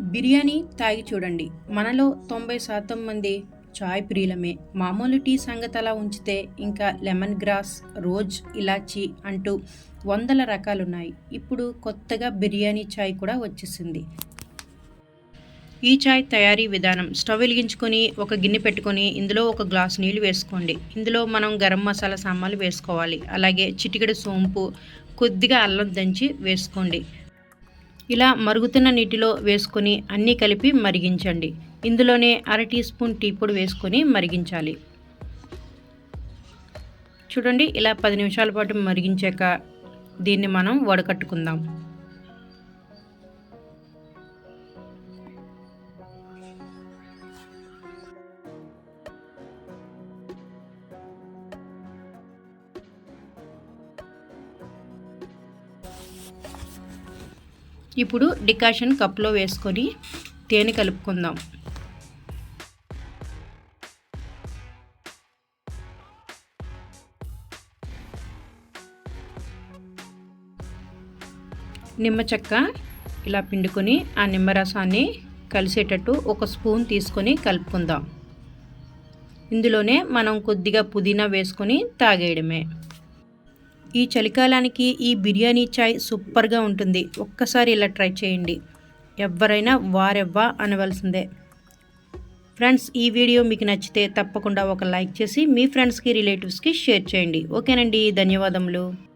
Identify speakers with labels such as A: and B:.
A: బిర్యానీ తాగి చూడండి. మనలో తొంభై శాతం మంది చాయ్ ప్రియులమే. మామూలు టీ సంగతి అలా ఉంచితే ఇంకా లెమన్ గ్రాస్ రోజ్ ఇలాచీ అంటూ వందల రకాలున్నాయి. ఇప్పుడు కొత్తగా బిర్యానీ చాయ్ కూడా వచ్చేసింది. ఈ చాయ్ తయారీ విధానం. స్టవ్ వెలిగించుకొని ఒక గిన్నె పెట్టుకొని ఇందులో ఒక గ్లాస్ నీళ్ళు వేసుకోండి. ఇందులో మనం గరం మసాలా సామాన్లు వేసుకోవాలి. అలాగే చిటికెడు సోంపు కొద్దిగా అల్లం దంచి వేసుకోండి. ఇలా మరుగుతున్న నీటిలో వేసుకొని అన్నీ కలిపి మరిగించండి. ఇందులోనే అర టీ స్పూన్ టీ పొడి వేసుకొని మరిగించాలి. చూడండి ఇలా పది నిమిషాల పాటు మరిగించాక దీన్ని మనం వడకట్టుకుందాం. ఇప్పుడు డికాషన్ కప్లో వేసుకొని తేనె కలుపుకుందాం. నిమ్మ చెక్క ఇలా పిండుకొని ఆ నిమ్మరసాన్ని కలిసేటట్టు ఒక స్పూన్ తీసుకొని కలుపుకుందాం. ఇందులోనే మనం కొద్దిగా పుదీనా వేసుకొని తాగేయడమే. ఈ చలికాలానికి ఈ బిర్యానీ చాయ్ సూపర్గా ఉంటుంది. ఒక్కసారి ఇలా ట్రై చేయండి. ఎవరైనా వారెవ్వా అనవలసిందే. ఫ్రెండ్స్ ఈ వీడియో మీకు నచ్చితే తప్పకుండా ఒక లైక్ చేసి మీ ఫ్రెండ్స్కి రిలేటివ్స్కి షేర్ చేయండి. ఓకేనండి ధన్యవాదములు.